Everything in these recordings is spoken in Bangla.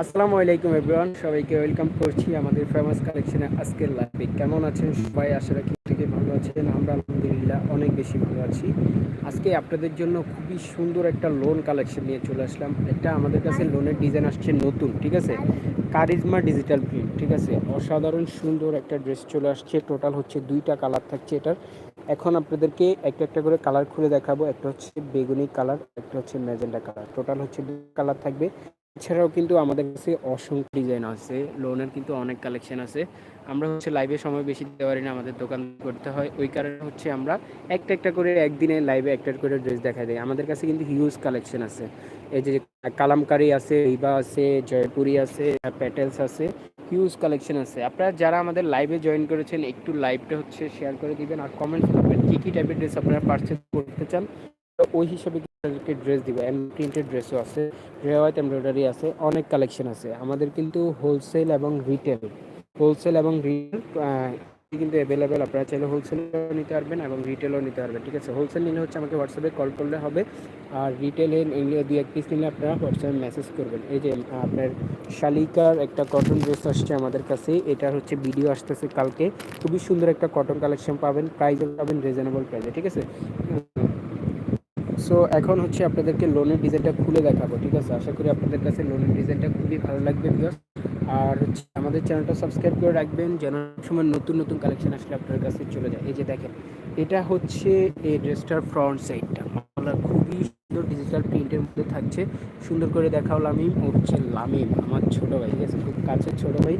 আসসালামু আলাইকুম এভরিওয়ান সবাইকে ওয়েলকাম করছি আমাদের ফেমাস কালেকশনে আজকের লাইভে কেমন আছেন সবাই? আশা রাখি থেকে ভালো আছেন। আমরা আলহামদুলিল্লাহ অনেক বেশি ভালো আছি। আজকে আপনাদের জন্য খুবই সুন্দর একটা লোন কালেকশন নিয়ে চলে আসলাম। এটা আমাদের কাছে লোনের ডিজাইন আসছে নতুন, ঠিক আছে? কারিজমা ডিজিটাল প্রিন্ট ঠিক আছে? অসাধারণ সুন্দর একটা ড্রেস চলে আসছে। টোটাল হচ্ছে দুইটা কালার থাকছে এটার। এখন আপনাদেরকে একটা একটা করে কালার খুলে দেখাবো। একটা হচ্ছে বেগুনি কালার একটা হচ্ছে ম্যাজেন্ডা কালার টোটাল হচ্ছে কালার থাকবে। এছাড়াও কিন্তু আমাদের কাছে অসংখ্য ডিজাইন আছে লোনের কিন্তু অনেক কালেকশন আছে। আমরা হচ্ছে লাইভে সময় বেশি দিতে পারি না, আমাদের দোকান করতে হয়। ওই কারণে হচ্ছে আমরা একটা একটা করে একদিনে লাইভে একটা করে ড্রেস দেখা দেয় আমাদের কাছে কিন্তু হিউজ কালেকশন আছে। এই যে কালামকারি আছে, রিবা আছে, জয়পুরি আছে প্যাটেলস আছে হিউজ কালেকশন আছে। আপনারা যারা আমাদের লাইভে জয়েন করেছেন, একটু লাইভটা হচ্ছে শেয়ার করে দিবেন আর কমেন্ট করবেন কী কী টাইপের ড্রেস আপনারা পারচেজ করতে চান। ওই হিসাবে আপনাদেরকে ড্রেস দিব প্রিন্টেড ড্রেসও আছে রেওয়াত এমব্রয়ডারি আছে, অনেক কালেকশন আছে। আমাদের কিন্তু হোলসেল এবং রিটেল হোলসেল এবং রিটেল কিন্তু অ্যাভেলেবেল আপনারা চাইলে হোলসেলও নিতে পারবেন এবং রিটেলও নিতে পারবেন, ঠিক আছে? হোলসেল নিলে হচ্ছে আমাকে হোয়াটসঅ্যাপে কল করলে হবে, আর রিটেলে নিলে দুই এক পিস নিলে আপনারা হোয়াটসঅ্যাপে মেসেজ করবেন। এই যে, আপনার শালিকার একটা কটন ড্রেস আসছে আমাদের কাছে এটার হচ্ছে ভিডিও আসতেছে কালকে। খুবই সুন্দর একটা কটন কালেকশন পাবেন প্রাইজও পাবেন রিজনেবল প্রাইসে ঠিক আছে? সো এখন হচ্ছে আপনাদেরকে লোনের ডিজাইনটা খুলে দেখাবো, ঠিক আছে? আশা করি আপনাদের কাছে লোনের ডিজাইনটা খুবই ভালো লাগবে বিকজ আর হচ্ছে আমাদের চ্যানেলটা সাবস্ক্রাইব করে রাখবেন, যেন সময় নতুন নতুন কালেকশন আসলে আপনার কাছে চলে যায়। এই যে দেখেন, এটা হচ্ছে এই ড্রেসটার ফ্রন্ট সাইডটা খুবই সুন্দর ডিজিটাল প্রিন্টের মধ্যে থাকছে। সুন্দর করে দেখাও লামিম ও হচ্ছে লামিম, আমার ছোট ভাই, ঠিক আছে? খুব কাছের ছোট ভাই।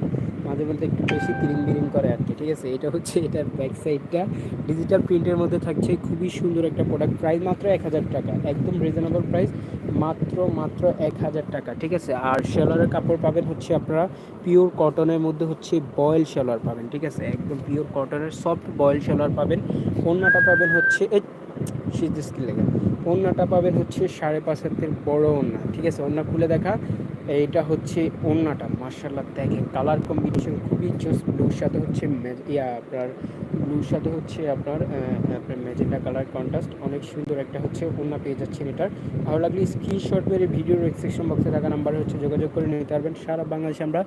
মাঝে মধ্যে একটু বেশি তিরিং বিরিং করে আর কি, ঠিক আছে? এটা হচ্ছে এটার ব্যাক সাইডটা ডিজিটাল প্রিন্টের মধ্যে থাকছে খুবই সুন্দর একটা প্রোডাক্ট প্রাইস মাত্র এক হাজার টাকা, একদম রিজনেবল প্রাইস মাত্র মাত্র এক হাজার টাকা, ঠিক আছে? আর শেলারের কাপড় পাবেন হচ্ছে আপনারা পিওর কটনের মধ্যে হচ্ছে বয়েল শেলার পাবেন, ঠিক আছে? একদম পিওর কটনের সফট বয়েল শেলার পাবেন। ওড়নাটা পাবেন হচ্ছে সিদ্ধ স্কিল লেগে। ওড়নাটা পাবেন হচ্ছে সাড়ে পাঁচ হাতের বড় ওড়না, ঠিক আছে? ওড়না খুলে দেখা, এইটা হচ্ছে ওড়নাটা মার্শাল্লাহ দেখেন, কালার কম্বিনেশন খুবই জোস ব্লুর সাথে হচ্ছে ইয়া, আপনার ব্লুর সাথে হচ্ছে আপনার আপনার ম্যাজেন্টা কালার কন্ট্রাস্ট, অনেক সুন্দর একটা হচ্ছে ওড়না পেয়ে যাচ্ছেন এটার ভালো লাগলে স্ক্রিনশট মেরে ভিডিওর সেকশন বক্সে থাকা নাম্বারে হচ্ছে যোগাযোগ করে নিতে পারবেন। সারা বাংলাদেশে আমরা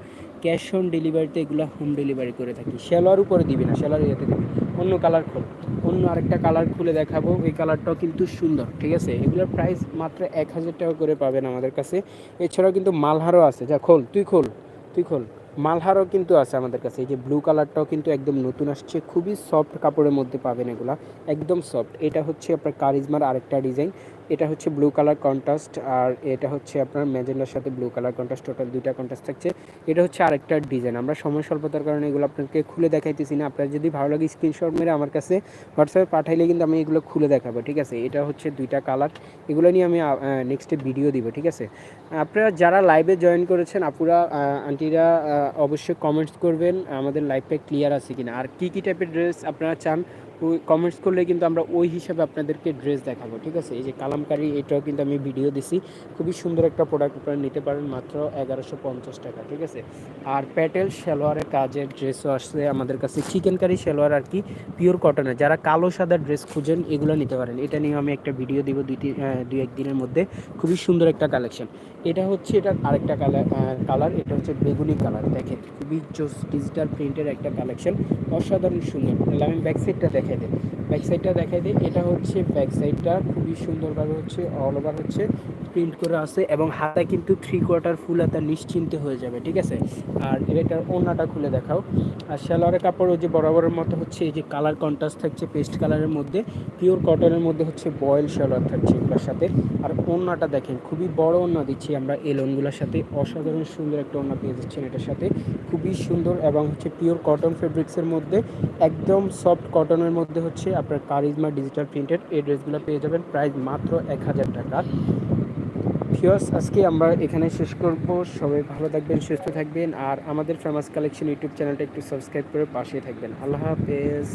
ক্যাশ অন ডেলিভারিতে এগুলো হোম ডেলিভারি করে থাকি। সেলার উপরে দিবি না, সেলার ইয়েতে দিবি। অন্য কালার খোল। অন্য আরেকটা কালার খুলে দেখাবো, এই কালারটাও কিন্তু সুন্দর, ঠিক আছে? এগুলোর প্রাইস মাত্র এক হাজার টাকা করে পাবেন আমাদের কাছে। এছাড়াও কিন্তু মালহারও আছে। যা খোল, তুই খোল তুই খোল। মালহারও কিন্তু আছে আমাদের কাছে। এই যে ব্লু কালারটাও কিন্তু একদম নতুন আসছে। খুবই সফট কাপড়ের মধ্যে পাবেন এগুলা। একদম সফট এটা হচ্ছে আপনার কারিজমার আরেকটা ডিজাইন এটা হচ্ছে ব্লু কালার কন্ট্রাস্ট আর এটা হচ্ছে আপনার ম্যাজেন্ডার সাথে ব্লু কালার কন্ট্রাস্ট টোটাল দুইটা কন্ট্রাস্ট থাকছে। এটা হচ্ছে আরেকটা ডিজাইন আমরা সময় স্বল্পতার কারণে এগুলো আপনাকে খুলে দেখাইতেছি না। আপনার যদি ভালো লাগে স্ক্রিনশট মেরে আমার কাছে হোয়াটসঅ্যাপে পাঠাইলে কিন্তু আমি এগুলো খুলে দেখাবো, ঠিক আছে? এটা হচ্ছে দুইটা কালার এগুলো নিয়ে আমি নেক্সটে ভিডিও দিব, ঠিক আছে? আপনারা যারা লাইভে জয়েন করেছেন, আপুরা আন্টিরা অবশ্যই কমেন্টস করবেন। আমাদের লাইভটা ক্লিয়ার আছে কিনা। আর কী কী টাইপের ড্রেস আপনারা চান ওই কমেন্টস করলে কিন্তু আমরা ওই হিসাবে আপনাদেরকে ড্রেস দেখাবো, ঠিক আছে? এই যে কালামকারি, এটাও কিন্তু আমি ভিডিও দিছি। খুবই সুন্দর একটা প্রোডাক্ট আপনারা নিতে পারেন মাত্র এগারোশো পঞ্চাশ টাকা, ঠিক আছে? আর প্যাটেল সালোয়ারের কাজের ড্রেসও আসছে আমাদের কাছে। চিকেন কারি সালোয়ার আর কি পিওর কটনের যারা কালো সাদা ড্রেস খুঁজেন, এগুলো নিতে পারেন। এটা নিয়ে আমি একটা ভিডিও দিব দুই দুই একদিনের মধ্যে। খুবই সুন্দর একটা কালেকশন এটা হচ্ছে, এটা আরেকটা কালার কালার এটা হচ্ছে বেগুনি কালার দেখেন, খুবই জোস ডিজিটাল প্রিন্টের একটা কালেকশন অসাধারণ সুন্দর। আমি ব্যাক সাইডটা দেখাই দিই ব্যাক সাইডটা দেখাই দিই। এটা হচ্ছে ব্যাক সাইডটা খুবই সুন্দরভাবে হচ্ছে অল ওভার হচ্ছে প্রিন্ট করে আছে এবং হাতা কিন্তু থ্রি কোয়ার্টার ফুল হাতা নিশ্চিন্তে হয়ে যাবে, ঠিক আছে? আর এটার ওড়নাটা খুলে দেখাও। আর সালোয়ারের কাপড় ওই যে বরাবরের মতো হচ্ছে, এই যে কালার কন্ট্রাস্ট থাকছে পেস্ট কালারের মধ্যে পিওর কটনের মধ্যে হচ্ছে বয়েল সালোয়ার থাকছে এগুলোর সাথে। আর ওড়নাটা দেখেন, খুবই বড় ওড়না দিচ্ছি আমরা এই লোনগুলোর সাথে। অসাধারণ সুন্দর একটা ওড়না পেয়ে যাচ্ছেন এটার সাথে। খুবই সুন্দর এবং হচ্ছে পিওর কটন ফেব্রিক্সের মধ্যে, একদম সফট কটনের মধ্যে হচ্ছে আপনার কারিজমা ডিজিটাল প্রিন্টেড এই ড্রেসগুলো পেয়ে যাবেন। প্রাইস মাত্র এক হাজার টাকা। ফিওস আজকে আমরা এখানে শেষ করব। সবাই ভালো থাকবেন, সুস্থ থাকবেন। আর আমাদের ফেমাস কালেকশন ইউটিউব চ্যানেলটা একটু সাবস্ক্রাইব করে পাশে থাকবেন। আল্লাহ হাফেজ।